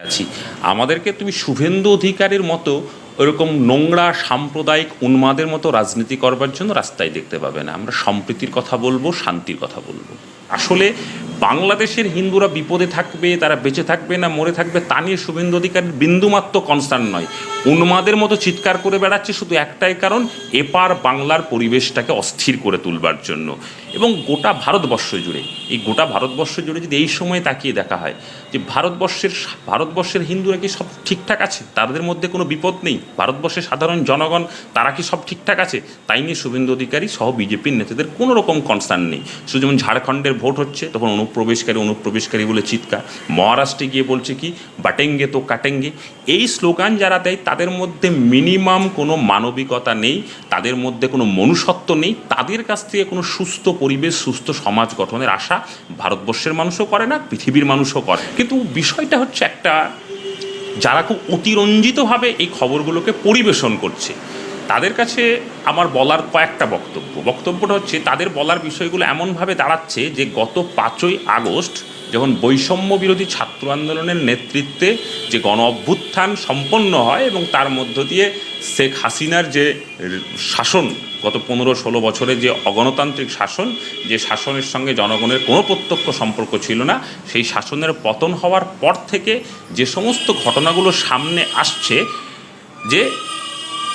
আছি। আমাদেরকে তুমি শুভেন্দু অধিকারের মতো ওরকম নোংরা সাম্প্রদায়িক উন্মাদের মতো রাজনীতি করবার জন্য রাস্তায় দেখতে পাবে না। আমরা সম্প্রীতির কথা বলব, শান্তির কথা বলব। আসলে বাংলাদেশের হিন্দুরা বিপদে থাকবে, তারা বেঁচে থাকবে না, মরে থাকবে, তা নিয়ে শুভেন্দু অধিকারের বিন্দুমাত্র কনসার্ন নয়। উন্মাদের মতো চিৎকার করে বেড়াচ্ছে শুধু একটাই কারণ, এপার বাংলার পরিবেশটাকে অস্থির করে তুলবার জন্য। এবং গোটা ভারতবর্ষ জুড়ে, এই গোটা ভারতবর্ষ জুড়ে যদি এই সময় তাকিয়ে দেখা হয় যে ভারতবর্ষের ভারতবর্ষের হিন্দুরা কি সব ঠিকঠাক আছে? তাদের মধ্যে কোনো বিপদ নেই? ভারতবর্ষের সাধারণ জনগণ, তারা কি সব ঠিকঠাক আছে? তাই নিয়ে শুভেন্দু অধিকারী সহ বিজেপির নেতাদের কোনো রকম কনসার্ন নেই। শুধু যেমন ঝাড়খণ্ডের ভোট হচ্ছে, তখন অনুপ্রবেশকারী অনুপ্রবেশকারী বলে চিৎকার। মহারাষ্ট্রে গিয়ে বলছে কি, বাটেঙ্গে তো কাটেঙ্গে। এই স্লোগান যারা দেয়, তাদের মধ্যে মিনিমাম কোনো মানবিকতা নেই, তাদের মধ্যে কোনো মনুষ্যত্ব নেই, তাদের কাছ থেকে কোনো সুস্থ পরিবেশ, সুস্থ সমাজ গঠনের আশা ভারতবর্ষের মানুষও করে না, পৃথিবীর মানুষও করে কিন্তু বিষয়টা হচ্ছে একটা, যারা খুব অতিরঞ্জিতভাবে এই খবরগুলোকে পরিবেশন করছে, তাদের কাছে আমার বলার কয়েকটা বক্তব্য। বক্তব্যটা হচ্ছে, তাদের বলার বিষয়গুলো এমনভাবে দাঁড়াচ্ছে যে গত পাঁচই আগস্ট যখন বৈষম্য বিরোধী ছাত্র আন্দোলনের নেতৃত্বে যে গণ অভ্যুত্থান সম্পন্ন হয় এবং তার মধ্য দিয়ে শেখ হাসিনার যে শাসন, গত পনেরো ষোলো বছরের যে অগণতান্ত্রিক শাসন, যে শাসনের সঙ্গে জনগণের কোনো প্রত্যক্ষ সম্পর্ক ছিল না, সেই শাসনের পতন হওয়ার পর থেকে যে সমস্ত ঘটনাগুলো সামনে আসছে, যে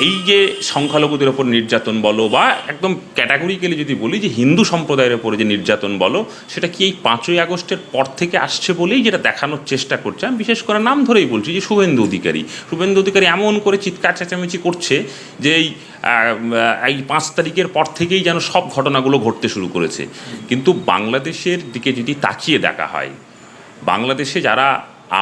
এই যে সংখ্যালঘুদের ওপর নির্যাতন বলো বা একদম ক্যাটাগরিক্যালি যদি বলি যে হিন্দু সম্প্রদায়ের ওপরে যে নির্যাতন বলো, সেটা কি এই পাঁচই আগস্টের পর থেকে আসছে বলেই যেটা দেখানোর চেষ্টা করছে? আমি বিশেষ করে নাম ধরেই বলছি যে শুভেন্দু অধিকারী। শুভেন্দু অধিকারী এমন করে চিৎকার চেঁচামেচি করছে যে এই এই পাঁচ তারিখের পর থেকেই যেন সব ঘটনাগুলো ঘটতে শুরু করেছে। কিন্তু বাংলাদেশের দিকে যদি তাকিয়ে দেখা হয়, বাংলাদেশে যারা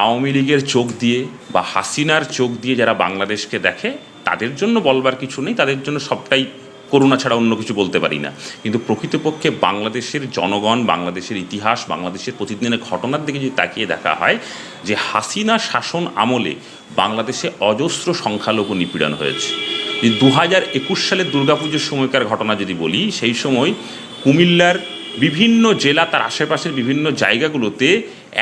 আওয়ামী লীগের চোখ দিয়ে বা হাসিনার চোখ দিয়ে যারা বাংলাদেশকে দেখে তাদের জন্য বলবার কিছু নেই, তাদের জন্য সবটাই করুণা ছাড়া অন্য কিছু বলতে পারি না। কিন্তু প্রকৃতপক্ষে বাংলাদেশের জনগণ, বাংলাদেশের ইতিহাস, বাংলাদেশের প্রতিদিনের ঘটনার দিকে যদি তাকিয়ে দেখা হয়, যে হাসিনা শাসন আমলে বাংলাদেশে অজস্র সংখ্যালঘু নিপীড়ন হয়েছে। যে দু হাজার একুশ সালের দুর্গাপুজোর সময়কার ঘটনা যদি বলি, সেই সময় কুমিল্লার বিভিন্ন জেলা, তার আশেপাশের বিভিন্ন জায়গাগুলোতে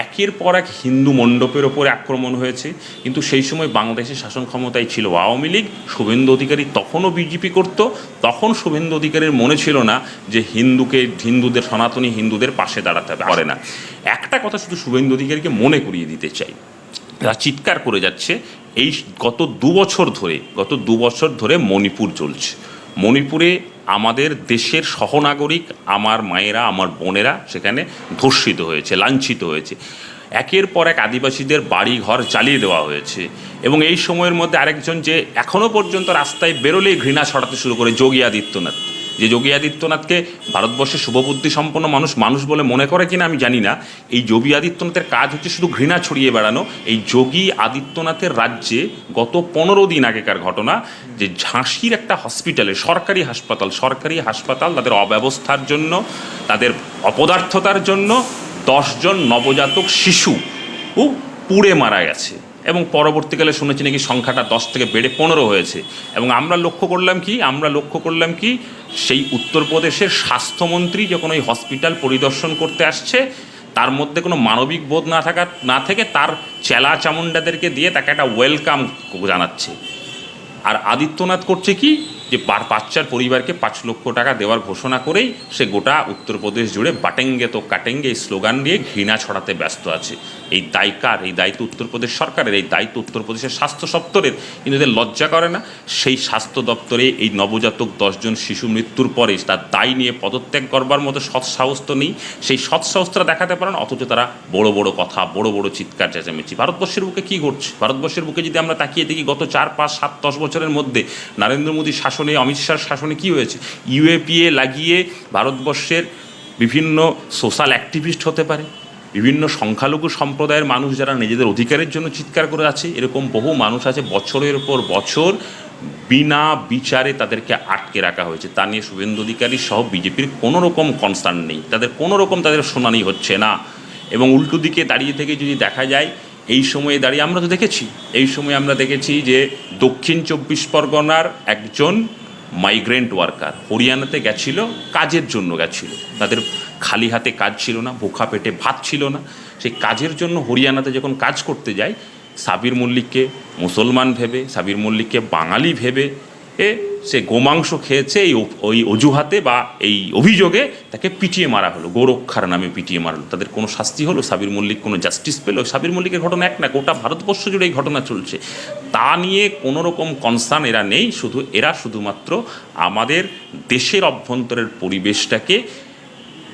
একের পর এক হিন্দু মণ্ডপের ওপরে আক্রমণ হয়েছে। কিন্তু সেই সময় বাংলাদেশের শাসন ক্ষমতায় ছিল। আওয়ামী লীগ শুভেন্দু অধিকারী তখনও বিজেপি করত, তখন শুভেন্দু অধিকারীর মনে ছিল না যে হিন্দুকে, হিন্দুদের সনাতনী হিন্দুদের পাশে দাঁড়াতে পারে না। একটা কথা শুধু শুভেন্দু অধিকারীকে মনে করিয়ে দিতে চাই। তারা চিৎকার করে যাচ্ছে, এই গত দু বছর ধরে, গত দু বছর ধরে মণিপুর চলছে। মণিপুরে আমাদের দেশের সহনাগরিক, আমার মায়েরা, আমার বোনেরা সেখানে ধর্ষিত হয়েছে, লাঞ্ছিত হয়েছে। একের পর এক আদিবাসীদের বাড়ি ঘর চালিয়ে দেওয়া হয়েছে। এবং এই সময়ের মধ্যে আরেকজন যে এখনও পর্যন্ত রাস্তায় বেরোলেই ঘৃণা ছড়াতে শুরু করে যোগী আদিত্যনাথ। যে যোগী আদিত্যনাথকে ভারতবর্ষের শুভবুদ্ধি সম্পন্ন মানুষ মানুষ বলে মনে করে কিনা আমি জানি না। এই যোগী আদিত্যনাথের কাজ হচ্ছে শুধু ঘৃণা ছড়িয়ে বেড়ানো। এই যোগী আদিত্যনাথের রাজ্যে গত পনেরো দিন আগেকার ঘটনা যে ঝাঁসির একটা হসপিটালে, সরকারি হাসপাতাল সরকারি হাসপাতাল তাদের অব্যবস্থার জন্য, তাদের অপদার্থতার জন্য দশজন নবজাতক শিশু ও পুড়ে মারা গেছে। এবং পরবর্তীকালে শুনেছি নাকি সংখ্যাটা দশ থেকে বেড়ে পনেরো হয়েছে। এবং আমরা লক্ষ্য করলাম কি? আমরা লক্ষ্য করলাম কি? সেই উত্তরপ্রদেশের স্বাস্থ্যমন্ত্রী যখন ওই হসপিটাল পরিদর্শন করতে আসছে, তার মধ্যে কোনো মানবিক বোধ না থাকা, না থেকে তার চেলা চামুন্ডাদেরকে দিয়ে তাকে একটা ওয়েলকাম জানাচ্ছে। আর আদিত্যনাথ করছে কি? যে বাচ্চার পরিবারকে পাঁচ লক্ষ টাকা দেওয়ার ঘোষণা করেই সে গোটা উত্তরপ্রদেশ জুড়ে বাটেঙ্গে তো কাটেঙ্গে এই স্লোগান দিয়ে ঘৃণা ছড়াতে ব্যস্ত আছে। এই দায় কার? এই দায়িত্ব উত্তরপ্রদেশ সরকারের। এই দায়িত্ব উত্তরপ্রদেশের স্বাস্থ্য দপ্তরের কিন্তু এদের লজ্জা করে না? সেই স্বাস্থ্য দপ্তরে এই নবজাতক দশজন শিশু মৃত্যুর পরে তার দায় নিয়ে পদত্যাগ করবার মতো সৎসাহস তো নেই। সেই সৎসাহসটা দেখাতে পারেন, অথচ তারা বড় বড় কথা, বড় বড় চিৎকার চেঁচামেচি। ভারতবর্ষের বুকে কী ঘটছে? ভারতবর্ষের বুকে যদি আমরা তাকিয়ে দেখি গত চার, পাঁচ, সাত, দশ বছরের মধ্যে নরেন্দ্র মোদীর শাসনে অমিত শাহর শাসনে কী হয়েছে? ইউএপিএ লাগিয়ে ভারতবর্ষের বিভিন্ন সোশ্যাল অ্যাক্টিভিস্ট হতে পারে, বিভিন্ন সংখ্যালঘু সম্প্রদায়ের মানুষ যারা নিজেদের অধিকারের জন্য চিৎকার করে আছে, এরকম বহু মানুষ আছে, বছরের পর বছর বিনা বিচারে তাদেরকে আটকে রাখা হয়েছে। তা নিয়ে শুভেন্দু অধিকারী সহ বিজেপির কোনো রকম কনসার্ন নেই। তাদের কোনো রকম তাদের শুনানি হচ্ছে না। এবং উল্টো দিকে দাঁড়িয়ে থেকে যদি দেখা যায় এই সময়ে দাঁড়িয়ে আমরা তো দেখেছি, এই সময় আমরা দেখেছি যে দক্ষিণ চব্বিশ পরগনার একজন মাইগ্রেন্ট ওয়ার্কার হরিয়ানাতে গেছিল, কাজের জন্য গেছিল। তাদের খালি হাতে কাজ ছিল না, ভোখা পেটে ভাত ছিল না। সেই কাজের জন্য হরিয়ানাতে যখন কাজ করতে যায়, সাবির মল্লিককে মুসলমান ভেবে, সাবির মল্লিককে বাঙালি ভেবে, এ সে গোমাংস খেয়েছে, এই ওই অজুহাতে বা এই অভিযোগে তাকে পিটিয়ে মারা হলো। গোরক্ষার নামে পিটিয়ে মারলো তাদের কোনো শাস্তি হলো? সাবির মল্লিক কোনো জাস্টিস পেল? সাবির মল্লিকের ঘটনা এক না, গোটা ভারতবর্ষ জুড়ে এই ঘটনা চলছে। তা নিয়ে কোনো রকম কনসার্ন এরা নেই। শুধু এরা শুধুমাত্র আমাদের দেশের অভ্যন্তরের পরিবেশটাকে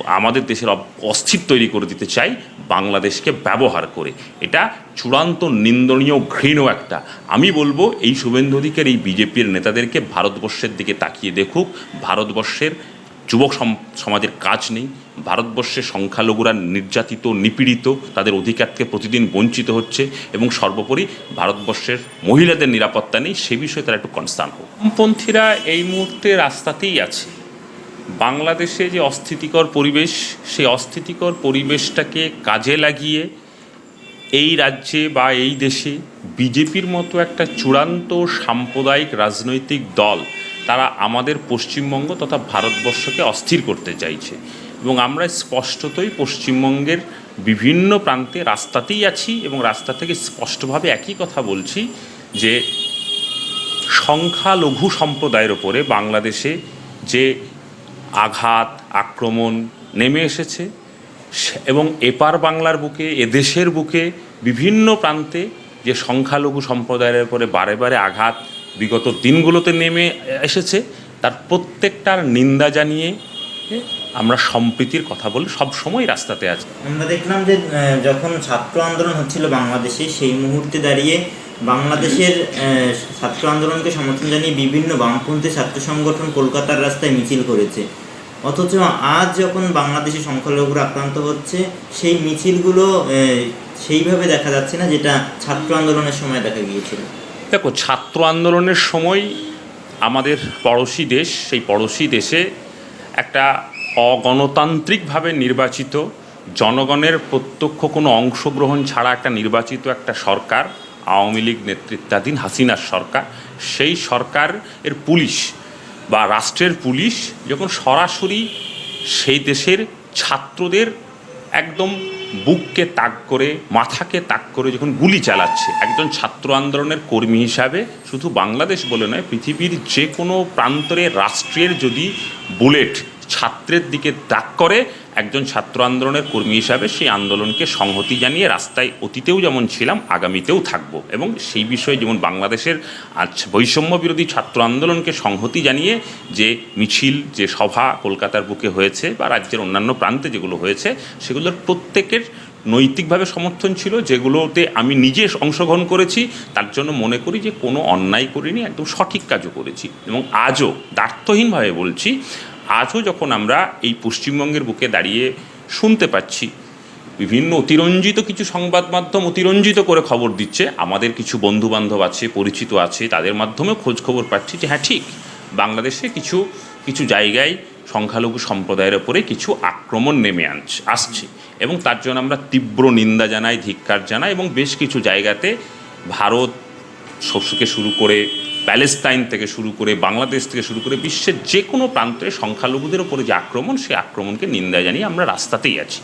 আমাদের দেশের অস্থির তৈরি করে দিতে চাই বাংলাদেশকে ব্যবহার করে। এটা চূড়ান্ত নিন্দনীয় ঘৃণ একটা। আমি বলব, এই শুভেন্দু অধিকার এই বিজেপির নেতাদেরকে ভারতবর্ষের দিকে তাকিয়ে দেখুক। ভারতবর্ষের যুবক সম- সমাজের কাজ নেই। ভারতবর্ষের সংখ্যালঘুরা নির্যাতিত, নিপীড়িত, তাদের অধিকারকে প্রতিদিন বঞ্চিত হচ্ছে এবং সর্বোপরি ভারতবর্ষের মহিলাদের নিরাপত্তা নেই। সে বিষয়ে তারা একটু কনসার্ন হোক। পন্থীরা এই মুহূর্তে রাস্তাতেই আছে। বাংলাদেশে যে অস্থিতিকর পরিবেশ, সেই অস্থিতিকর পরিবেশটাকে কাজে লাগিয়ে এই রাজ্যে বা এই দেশে বিজেপির মতো একটা চূড়ান্ত সাম্প্রদায়িক রাজনৈতিক দল তারা আমাদের পশ্চিমবঙ্গ তথা ভারতবর্ষকে অস্থির করতে চাইছে। এবং আমরা স্পষ্টতই পশ্চিমবঙ্গের বিভিন্ন প্রান্তে রাস্তাতেই আছি এবং রাস্তা থেকে স্পষ্টভাবে একই কথা বলছি যে সংখ্যালঘু সম্প্রদায়ের ওপরে বাংলাদেশে যে আঘাত, আক্রমণ নেমে এসেছে। এবং এপার বাংলার বুকে, এদেশের বুকে বিভিন্ন প্রান্তে যে সংখ্যালঘু সম্প্রদায়ের উপরে বারে বারে আঘাত বিগত দিনগুলোতে নেমে এসেছে, তার প্রত্যেকটার নিন্দা জানিয়ে আমরা সম্প্রীতির কথা বলে সব সময় রাস্তাতে আছি। আমরা দেখলাম যে যখন ছাত্র আন্দোলন হচ্ছিল বাংলাদেশে সেই মুহূর্তে দাঁড়িয়ে বাংলাদেশের ছাত্র আন্দোলনকে সমর্থন জানিয়ে বিভিন্ন বামপন্থী ছাত্র সংগঠন কলকাতার রাস্তায় মিছিল করেছে। অথচ আজ যখন বাংলাদেশে সংখ্যালঘুরা আক্রান্ত হচ্ছে সেই মিছিলগুলো সেইভাবে দেখা যাচ্ছে না যেটা ছাত্র আন্দোলনের সময় দেখা গিয়েছিল। দেখো ছাত্র আন্দোলনের সময় আমাদের পড়োশি দেশ সেই পড়োশি দেশে একটা অগণতান্ত্রিকভাবে নির্বাচিত, জনগণের প্রত্যক্ষ কোনো অংশগ্রহণ ছাড়া একটা নির্বাচিত একটা সরকার, আওয়ামী লীগ নেতৃত্বাধীন হাসিনার সরকার, সেই সরকার এর পুলিশ বা রাষ্ট্রের পুলিশ যখন সরাসরি সেই দেশের ছাত্রদের একদম বুককে তাক করে, মাথাকে তাক করে যখন গুলি চালাচ্ছে, একজন ছাত্র আন্দোলনের কর্মী হিসাবে, শুধু বাংলাদেশ বলে নয়, পৃথিবীর যে কোনো প্রান্তরে রাষ্ট্রের যদি বুলেট ছাত্রের দিকে তাক করে, একজন ছাত্র আন্দোলনের কর্মী হিসাবে সেই আন্দোলনকে সংহতি জানিয়ে রাস্তায় অতীতেও যেমন ছিলাম, আগামীতেও থাকব। এবং সেই বিষয়ে যেমন বাংলাদেশের আজ বৈষম্য বিরোধী ছাত্র আন্দোলনকে সংহতি জানিয়ে যে মিছিল, যে সভা কলকাতার বুকে হয়েছে বা রাজ্যের অন্যান্য প্রান্তে যেগুলো হয়েছে, সেগুলোর প্রত্যেকের নৈতিকভাবে সমর্থন ছিল, যেগুলোতে আমি নিজে অংশগ্রহণ করেছি, তার জন্য মনে করি যে কোনো অন্যায় করিনি, একদম সঠিক কাজও করেছি। এবং আজও দ্বার্থহীনভাবে বলছি আজও যখন আমরা এই পশ্চিমবঙ্গের বুকে দাঁড়িয়ে শুনতে পাচ্ছি, বিভিন্ন অতিরঞ্জিত কিছু সংবাদ মাধ্যম অতিরঞ্জিত করে খবর দিচ্ছে, আমাদের কিছু বন্ধু বান্ধব আছে, পরিচিত আছে, তাদের মাধ্যমে খোঁজ খবর পাচ্ছি যে হ্যাঁ ঠিক, বাংলাদেশে কিছু কিছু জায়গায় সংখ্যালঘু সম্প্রদায়ের ওপরে কিছু আক্রমণ নেমে আনছে, আসছে। এবং তার জন্য আমরা তীব্র নিন্দা জানাই, ধিক্কার জানাই এবং বেশ কিছু জায়গাতে ভারত শস্যকে শুরু করে প্যালেস্তাইন থেকে শুরু করে বাংলাদেশ থেকে শুরু করে বিশ্বের যে কোনো প্রান্তে সংখ্যালঘুদের ওপরে যে আক্রমণ সেই আক্রমণকে নিন্দা জানিয়ে আমরা রাস্তাতেই আছি।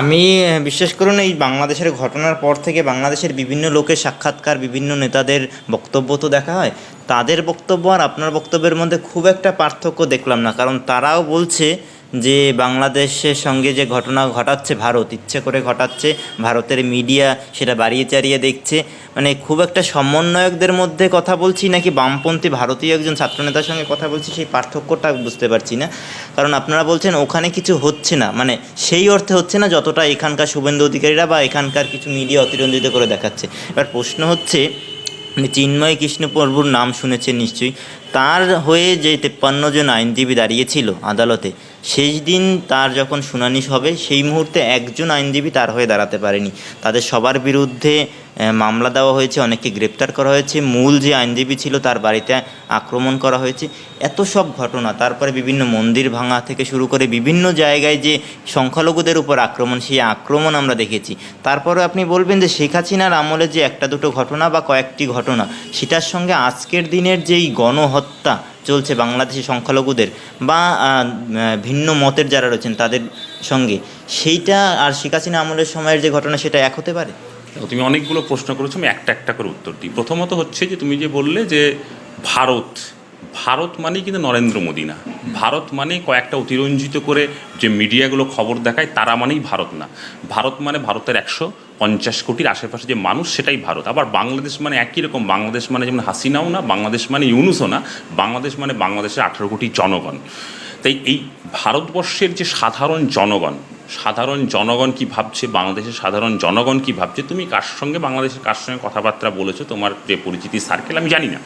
আমি বিশ্বাস করুন এই বাংলাদেশের ঘটনার পর থেকে বাংলাদেশের বিভিন্ন লোকের সাক্ষাৎকার, বিভিন্ন নেতাদের বক্তব্য তো দেখা হয়। তাদের বক্তব্য আর আপনার বক্তব্যের মধ্যে খুব একটা পার্থক্য দেখলাম না, কারণ তারাও বলছে যে বাংলাদেশের সঙ্গে যে ঘটনা ঘটাচ্ছে, ভারত, ইচ্ছে করে ঘটাচ্ছে, ভারতের মিডিয়া সেটা বাড়িয়ে চাড়িয়ে দেখছে মানে খুব একটা সমন্বয়কদের মধ্যে কথা বলছি নাকি বামপন্থী ভারতীয় একজন ছাত্রনেতার সঙ্গে কথা বলছি সেই পার্থক্যটা বুঝতে পারছি না। কারণ আপনারা বলছেন ওখানে কিছু হচ্ছে না মানে সেই অর্থে হচ্ছে না যতটা এখানকার শুভেন্দু অধিকারীরা বা এখানকার কিছু মিডিয়া অতিরঞ্জিত করে দেখাচ্ছে। এবার প্রশ্ন হচ্ছে মানে চিন্ময় কৃষ্ণপ্রভুর নাম শুনেছেন নিশ্চয়ই, তার হয়ে যে তেপ্পান্ন জন আইনজীবী দাঁড়িয়েছিল আদালতে শেষ দিন তার যখন শুনানি হবে, সেই মুহূর্তে একজন আইনজীবী তার হয়ে দাঁড়াতে পারেনি। তাদের সবার বিরুদ্ধে মামলা দেওয়া হয়েছে, অনেককে গ্রেপ্তার করা হয়েছে। মূল যে আইনজীবী ছিল তার বাড়িতে আক্রমণ করা হয়েছে। এত সব ঘটনা, তারপরে বিভিন্ন মন্দির ভাঙা থেকে শুরু করে বিভিন্ন জায়গায় যে সংখ্যালঘুদের উপর আক্রমণ, সেই আক্রমণ আমরা দেখেছি। তারপরে আপনি বলবেন যে শেখ হাসিনার আমলে যে একটা দুটো ঘটনা বা কয়েকটি ঘটনা, সেটার সঙ্গে আজকের দিনের যেই গণহত্যা চলছে বাংলাদেশি সংখ্যালঘুদের বা ভিন্ন মতের যারা রয়েছেন তাদের সঙ্গে। সেইটা আর শেখ হাসিনা আমলের সময়ের যে ঘটনা সেটা এক হতে পারে? তুমি অনেকগুলো প্রশ্ন করেছ, আমি একটা একটা করে উত্তর দিই। প্রথমত হচ্ছে যে তুমি যে বললে যে ভারত ভারত মানেই কিন্তু নরেন্দ্র মোদী না। ভারত মানে কয়েকটা অতিরঞ্জিত করে যে মিডিয়াগুলো খবর দেখায়, তারা মানেই ভারত না। ভারত মানে ভারতের একশো পঞ্চাশ কোটির আশেপাশে যে মানুষ, সেটাই ভারত। আবার বাংলাদেশ মানে একই রকম। বাংলাদেশ মানে যেমন হাসিনাও না, বাংলাদেশ মানে ইউনুসও না, বাংলাদেশ মানে বাংলাদেশের আঠেরো কোটি জনগণ। তাই এই ভারতবর্ষের যে সাধারণ জনগণ সাধারণ জনগণ কি ভাবছে, বাংলাদেশের সাধারণ জনগণ কি ভাবছে, তুমি কার সঙ্গে, বাংলাদেশের কার সঙ্গে কথাবার্তা বলেছ, তোমার যে পরিচিতি সার্কেল আমি জানি না।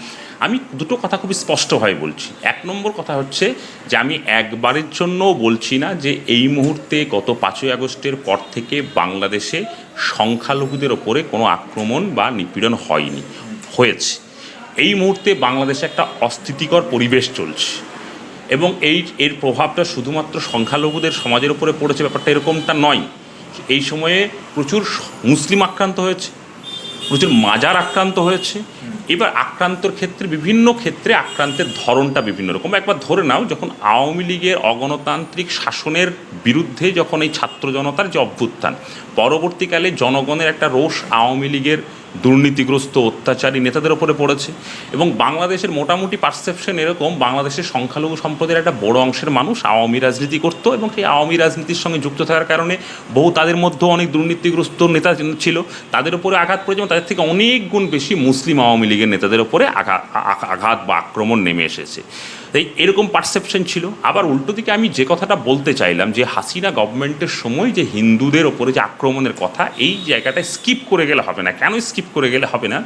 আমি দুটো কথা খুবই স্পষ্টভাবে বলছি। এক নম্বর কথা হচ্ছে যে আমি একবারের জন্যও বলছি না যে এই মুহূর্তে গত পাঁচই আগস্টের পর থেকে বাংলাদেশে সংখ্যালঘুদের ওপরে কোনো আক্রমণ বা নিপীড়ন হয়নি, হয়েছে। এই মুহূর্তে বাংলাদেশে একটা অস্থিতিকর পরিবেশ চলছে এবং এই, এর প্রভাবটা শুধুমাত্র সংখ্যালঘুদের সমাজের উপরে পড়েছে, ব্যাপারটা এরকমটা নয়। এই সময়ে প্রচুর মুসলিম আক্রান্ত হয়েছে, প্রচুর মাজার আক্রান্ত হয়েছে এবার আক্রান্তর ক্ষেত্রে, বিভিন্ন ক্ষেত্রে আক্রান্তের ধরনটা বিভিন্ন রকম। একবার ধরে নাও, যখন আওয়ামী লীগের অগণতান্ত্রিক শাসনের বিরুদ্ধে যখন এই ছাত্র জনতার যে অভ্যুত্থান, পরবর্তীকালে জনগণের একটা রোষ আওয়ামী লীগের দুর্নীতিগ্রস্ত অত্যাচারী নেতাদের ওপরে পড়েছে এবং বাংলাদেশের মোটামুটি পারসেপশন এরকম বাংলাদেশের সংখ্যালঘু সম্প্রদায়ের একটা বড় অংশের মানুষ আওয়ামী রাজনীতি করতো এবং সেই আওয়ামী রাজনীতির সঙ্গে যুক্ত থাকার কারণে বহু তাদের মধ্যেও অনেক দুর্নীতিগ্রস্ত নেতা ছিল। তাদের উপরে আঘাত পড়ে যেমন তাদের থেকে অনেক গুণ বেশি মুসলিম আওয়ামী লীগের নেতাদের ওপরে আঘাত আঘাত বা আক্রমণ নেমে এসেছে। তাই এরকম পারসেপশন ছিল। আবার উল্টো দিকে আমি যে কথাটা বলতে চাইলাম, যে হাসিনা গভর্নমেন্টের সময় যে হিন্দুদের ওপরে যে আক্রমণের কথা, এই জায়গাটায় স্কিপ করে গেলে হবে না। কেন স্কিপ করে গেলে হবে না?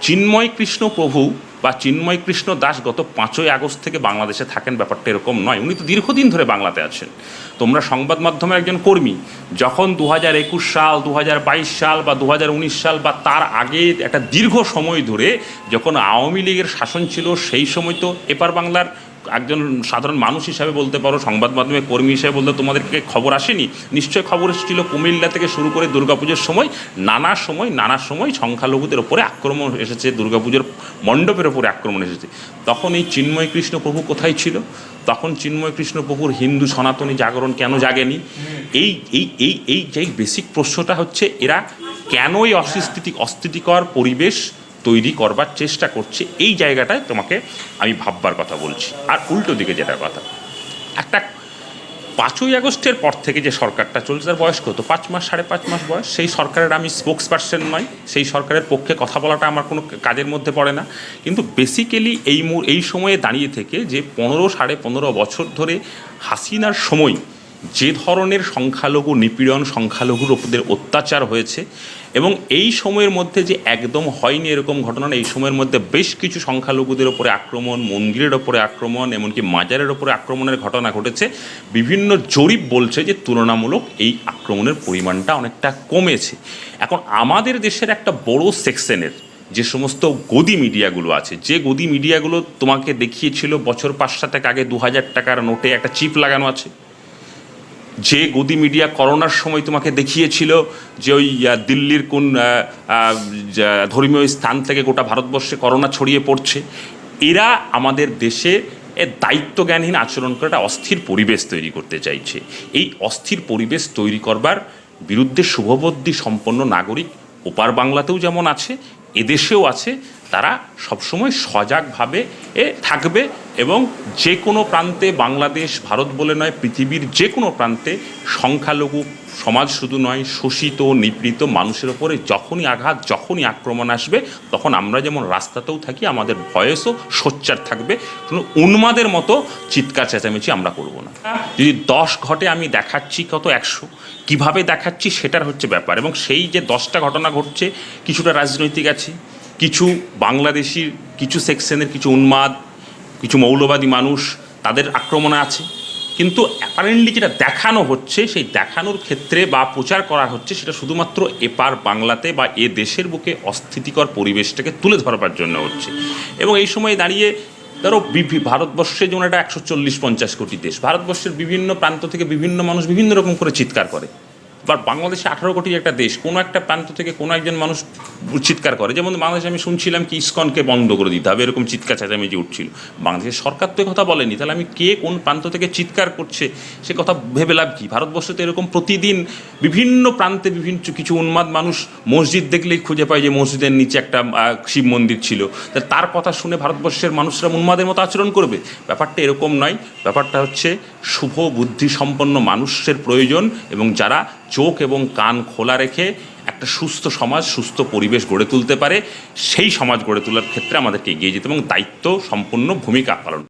চিন্ময় কৃষ্ণ প্রভু বা চিন্ময় কৃষ্ণ দাস গত পাঁচই আগস্ট থেকে বাংলাদেশে থাকেন, ব্যাপারটা এরকম নয়। উনি তো দীর্ঘদিন ধরে বাংলাতে আছেন। তোমরা সংবাদ মাধ্যমে একজন কর্মী, যখন দু হাজার একুশ সাল দু হাজার বাইশ সাল বা দু হাজার উনিশ সাল বা তার আগে একটা দীর্ঘ সময় ধরে যখন আওয়ামী লীগের শাসন ছিল, সেই সময় তো এপার বাংলার একজন সাধারণ মানুষ হিসাবে বলতে পারো, সংবাদ মাধ্যমে কর্মী হিসাবে বলতে তোমাদেরকে খবর আসেনি। নিশ্চয় খবর এসেছিল কুমিল্লা থেকে শুরু করে দুর্গাপুজোর সময়, নানা সময় নানা সময় সংখ্যালঘুদের ওপরে আক্রমণ এসেছে, দুর্গাপুজোর মণ্ডপের ওপরে আক্রমণ এসেছে। তখন এই চিন্ময় কৃষ্ণ প্রভু কোথায় ছিল? তখন চিন্ময় কৃষ্ণ প্রভুর হিন্দু সনাতনী জাগরণ কেন জাগেনি? এই এই এই এই যে বেসিক প্রশ্নটা হচ্ছে, এরা কেন এই অস্থিতি, অস্থিতিকর পরিবেশ তৈরি করবার চেষ্টা করছে, এই জায়গাটায় তোমাকে আমি ভাববার কথা বলছি। আর উল্টো দিকে যেটা কথা, একটা পাঁচই আগস্টের পর থেকে যে সরকারটা চলছে, তার বয়স কত? পাঁচ মাস, সাড়ে পাঁচ মাস বয়স? সেই সরকারের আমি স্পোক্স পার্সন নয়, সেই সরকারের পক্ষে কথা বলাটা আমার কোনো কাজের মধ্যে পড়ে না। কিন্তু বেসিক্যালি এই এই সময়ে দাঁড়িয়ে থেকে যে পনেরো, সাড়ে পনেরো বছর ধরে হাসিনার সময় যে ধরনের সংখ্যালঘু নিপীড়ন, সংখ্যালঘুর ওপর অত্যাচার হয়েছে এবং এই সময়ের মধ্যে যে একদম হয়নি এরকম ঘটনা, এই সময়ের মধ্যে বেশ কিছু সংখ্যালঘুদের ওপরে আক্রমণ, মন্দিরের ওপরে আক্রমণ, এমনকি মাজারের ওপরে আক্রমণের ঘটনা ঘটেছে। বিভিন্ন জরিপ বলছে যে তুলনামূলক এই আক্রমণের পরিমাণটা অনেকটা কমেছে। এখন আমাদের দেশের একটা বড় সেকশনের যে সমস্ত গদি মিডিয়াগুলো আছে, যে গদি মিডিয়াগুলো তোমাকে দেখিয়েছিল বছর পাঁচ সাতেক আগে দু হাজার টাকার নোটে একটা চিপ লাগানো আছে যে গদি মিডিয়া করোনার সময় তোমাকে দেখিয়েছিল যে ওই দিল্লির কোন ধর্মীয় স্থান থেকে গোটা ভারতবর্ষে করোনা ছড়িয়ে পড়ছে, এরা আমাদের দেশে এ দায়িত্বজ্ঞানহীন আচরণ করে একটা অস্থির পরিবেশ তৈরি করতে চাইছে। এই অস্থির পরিবেশ তৈরি করবার বিরুদ্ধে শুভবদ্ধি সম্পন্ন নাগরিক ওপার বাংলাতেও যেমন আছে, এদেশেও আছে, তারা সবসময় সজাগভাবে এ থাকবে। এবং যে কোনো প্রান্তে বাংলাদেশ, ভারত বলে নয়, পৃথিবীর যে কোনো প্রান্তে সংখ্যালঘু, সমাজ শুধু নয়, শোষিত, নিপীড়িত মানুষের ওপরে যখনই আঘাত, যখনই আক্রমণ আসবে, তখন আমরা যেমন রাস্তাতেও থাকি, আমাদের ভয়েসও সোচ্চার থাকবে। কোনো উন্মাদের মতো চিৎকার চেঁচামেচি আমরা করব না। যদি দশ ঘটে আমি দেখাচ্ছি কত একশো, কীভাবে দেখাচ্ছি সেটার হচ্ছে ব্যাপার। এবং সেই যে দশটা ঘটনা ঘটছে, কিছুটা রাজনৈতিক আছে, কিছু বাংলাদেশির, কিছু সেকশনের, কিছু উন্মাদ কিছু মৌলবাদী মানুষ তাদের আক্রমণে আছে। কিন্তু অ্যাপারেন্টলি যেটা দেখানো হচ্ছে, সেই দেখানোর ক্ষেত্রে বা প্রচার করা হচ্ছে, সেটা শুধুমাত্র এপার বাংলাতে বা এ দেশের বুকে অস্থিতিকর পরিবেশটাকে তুলে ধরবার জন্য হচ্ছে। এবং এই সময়ে দাঁড়িয়ে ধরো ভারতবর্ষে যেমন একটা একশো চল্লিশ পঞ্চাশ কোটি দেশ, ভারতবর্ষের বিভিন্ন প্রান্ত থেকে বিভিন্ন মানুষ বিভিন্ন রকম করে চিৎকার করে। বা বাংলাদেশে আঠারো কোটি একটা দেশ, কোনো একটা প্রান্ত থেকে কোনো একজন মানুষ চিৎকার করে। যেমন বাংলাদেশে আমি শুনছিলাম কি ইস্কনকে বন্ধ করে দিতে হবে, এরকম চিৎকার চেঁচামেচি উঠছিল। বাংলাদেশের সরকার তো কথা বলেনি, তাহলে আমি কে কোন প্রান্ত থেকে চিৎকার করছে, সে কথা ভেবে লাভ কি? ভারতবর্ষে তো এরকম প্রতিদিন বিভিন্ন প্রান্তে বিভিন্ন কিছু উন্মাদ মানুষ মসজিদ দেখলেই খুঁজে পায় যে মসজিদের নিচে একটা শিব মন্দির ছিল। তার কথা শুনে ভারতবর্ষের মানুষরা উন্মাদের মতো আচরণ করবে? ব্যাপারটা এরকম নয়, ব্যাপারটা হচ্ছে শুভ বুদ্ধি সম্পন্ন মানুষের প্রয়োজন এবং যারা চোখ এবং কান খোলা রেখে একটা সুস্থ সমাজ, সুস্থ পরিবেশ গড়ে তুলতে পারে, সেই সমাজ গড়ে তোলার ক্ষেত্রে আমাদেরকে এগিয়ে যেতে এবং দায়িত্ব সম্পূর্ণ ভূমিকা পালন